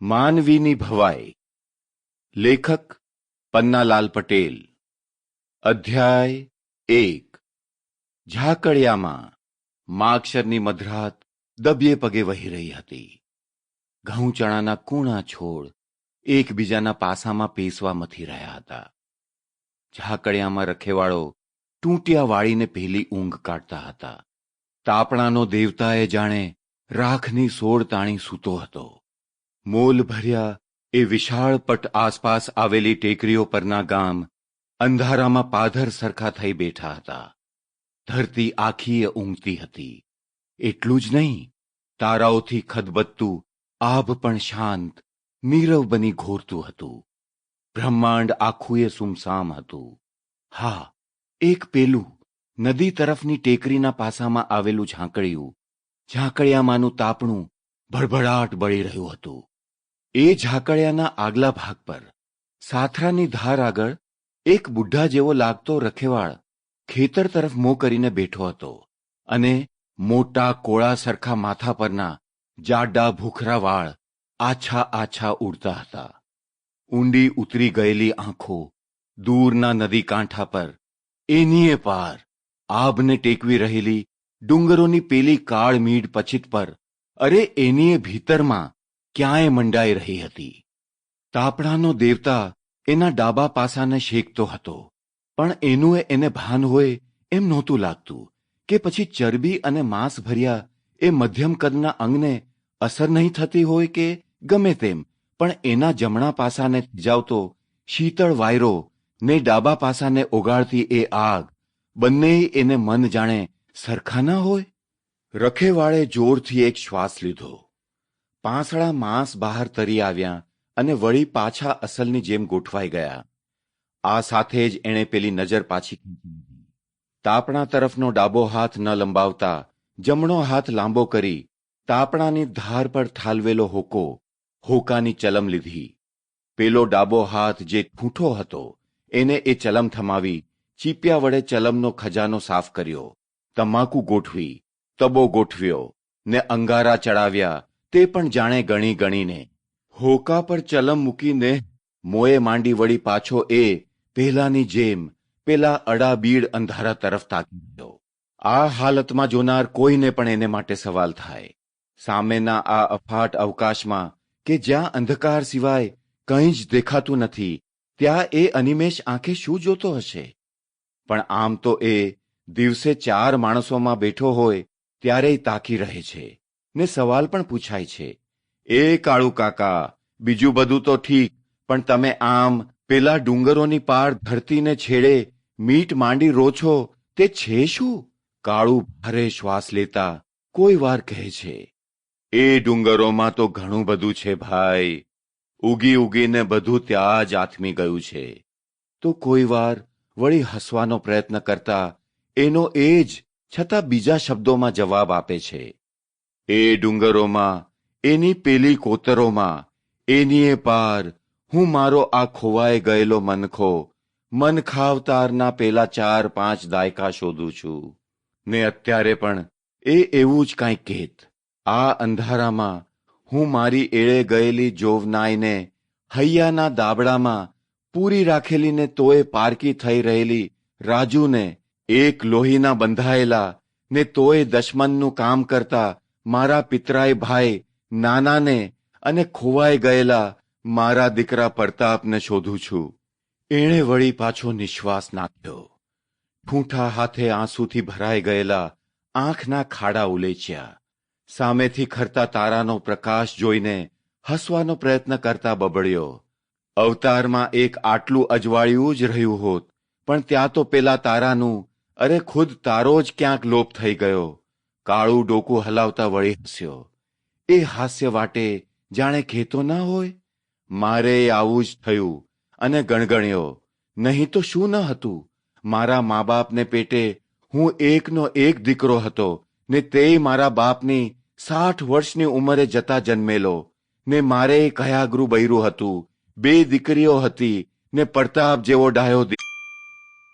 માનવીની ભવાઈ. લેખક પન્નાલાલ પટેલ. અધ્યાય એક. ઝાકળિયામાં માક્ષરની મધરાત દબિયે પગે વહી રહી હતી. ઘઉં ચણાના કૂણા છોડ એકબીજાના પાસામાં પેસવા મથી રહ્યા હતા. ઝાકળિયામાં રખેવાળો ટૂંટિયા વાળીને પહેલી ઊંઘ કાઢતા હતા. તાપણાનો દેવતાએ જાણે રાખની સોળ તાણી સૂતો હતો. મોલ ભર્યા એ વિશાળ પટ આસપાસ આવેલી ટેકરીઓ પરના ગામ અંધારામાં પાધર સરખા થઈ બેઠા હતા. ધરતી આખીએ ઊંઘતી હતી. એટલું જ નહીં, તારાઓથી ખદબદતું, આભ પણ શાંત, નીરવ બની ઘોરતું હતું. બ્રહ્માંડ આખુંએ સુમસામ હતું. હા, એક પેલું, નદી તરફની ટેકરીના પાસામાં આવેલું ઝાંકળિયું, ઝાંકળિયામાંનું તાપણું ભડભડાટ બળી રહ્યું હતું. એ ઝાકળિયાના આગલા ભાગ પર. સાથરાની ધાર આગળ એક બુઢા જેવો લાગતો રખેવાળ ખેતર તરફ મોં કરીને બેઠો હતો અને મોટા કોળા સરખા માથા પરના જાડા ભૂખરા વાળ આછા આછા ઉડતા હતા. ઊંડી ઉતરી ગયેલી આંખો દૂરના નદી કાંઠા પર એનીએ પાર આભને ટેકવી રહેલી ડુંગરોની પેલી કાળ મીડ પછીત પર અરે એનીએ ભીતરમાં ક્યાંય મંડાઈ રહી હતી. તાપણાનો દેવતા એના ડાબા પાસાને શેકતો હતો, પણ એનું એને ભાન હોય એમ નહોતું લાગતું કે પછી ચરબી અને માંસ ભર્યા એ મધ્યમ કદના અંગને અસર નહીં થતી હોય કે ગમે તેમ, પણ એના જમણા પાસાને થીજાવતો શીતળ વાયરો ને ડાબા પાસાને ઓગાળતી એ આગ બંને એને મન જાણે સરખા ના હોય? રખેવાળે જોરથી એક શ્વાસ લીધો. પાંસળા માંસ બહાર તરી આવ્યા અને વળી પાછા અસલની જેમ ગોઠવાઈ ગયા. આ સાથે જ એણે પેલી નજર પાછી ખેંચી લીધી. તાપણા તરફનો ડાબો હાથ ન લંબાવતા, જમણો હાથ લાંબો કરી, તાપણાની ધાર પર ઠાલવેલો હોકો, હોકાની ચલમ લીધી. પેલો ડાબો હાથ જે ઠૂંઠો હતો, એને એ ચલમ થમાવી, ચીપિયા વડે ચલમનો ખજાનો સાફ કર્યો. તમાકુ ગોઠવી, તબો ગોઠવ્યો ને અંગારા ચડાવ્યા તે પણ જાણે ગણી ગણીને. હોકા પર ચલમ મૂકીને મોએ માંડી વળી પાછો એ પહેલાની જેમ પેલા અડાબીડ અંધારા તરફ તાકી ગયો. આ હાલતમાં જોનાર કોઈને પણ એને માટે સવાલ થાય. સામેના આ અફાટ અવકાશમાં કે જ્યાં અંધકાર સિવાય કંઈ જ દેખાતું નથી, ત્યાં એ અનિમેશ આંખે શું જોતો હશે? પણ આમ તો એ દિવસે ચાર માણસોમાં બેઠો હોય, ત્યારેય તાકી રહે છે. ને સવાલ પણ પૂછાય છે. એ કાળુ કાકા, બીજું બધું તો ઠીક, પણ તમે આમ પેલા ડુંગરોની પાર ધરતીને છેડે મીટ માંડી રો છો તે છે શું? કાળુ ભારે શ્વાસ લેતા કોઈ વાર કહે છે, એ ડુંગરોમાં તો ઘણું બધું છે ભાઈ, ઉગી ઉગીને બધું ત્યાં જ આથમી ગયું છે. તો કોઈ વાર વળી હસવાનો પ્રયત્ન કરતા એનો એ જ છતાં બીજા શબ્દોમાં જવાબ આપે છે એ ડુંગરોમાં, એની પેલી કોતરોમાં, એનીએ પાર, હું મારો આ ખોવાઈ ગયેલો મનખો, મન ખાવતારના પેલા ચાર પાંચ દાયકા શોધું છું. ને અત્યારે પણ એ એવું જ કાંઈ કહેત, આ અંધારામાં હું મારી એળે ગયેલી જોવનાઈને હૈયાના દાબડામાં પૂરી રાખેલીને તોય પારકી થઈ રહેલી રાજુને, એક લોહીના બંધાયેલા ને તોય દશમનનું કામ કરતા મારા પિતરાય ભાઈ, નાનાને અને ખોવાઈ ગયેલા મારા દીકરા પ્રતાપને શોધું છું. એણે વળી પાછો નિશ્વાસ નાખ્યો. ઠૂંઠા હાથે આંસુથી ભરાઈ ગયેલા આંખના ખાડા ઉલેચ્યા. સામેથી ખરતા તારાનો પ્રકાશ જોઈને હસવાનો પ્રયત્ન કરતા બબડ્યો. અવતારમાં એક આટલું અજવાળિયું જ રહ્યું હોત, પણ ત્યાં તો પેલા તારાનું, અરે ખુદ તારો જ ક્યાંક લોપ થઈ ગયો. કાળું ડોકું હલાવતા વળી હસ્યો એ હાસ્ય વાટે જાણે ખેતો ના હોય મારે આવું જ થયું અને ગણગણ્યો નહીં તો શું ન હતું મારા મા બાપને પેટે હું એકનો એક દીકરો હતો, ને તે મારા બાપની સાઠ વર્ષની ઉંમરે જતા જન્મેલો, ને મારે કયાગરું બૈરું હતું, બે દીકરીઓ હતી, ને પડતાપ જેવો ડાયો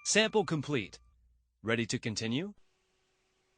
Sample complete. Ready to continue?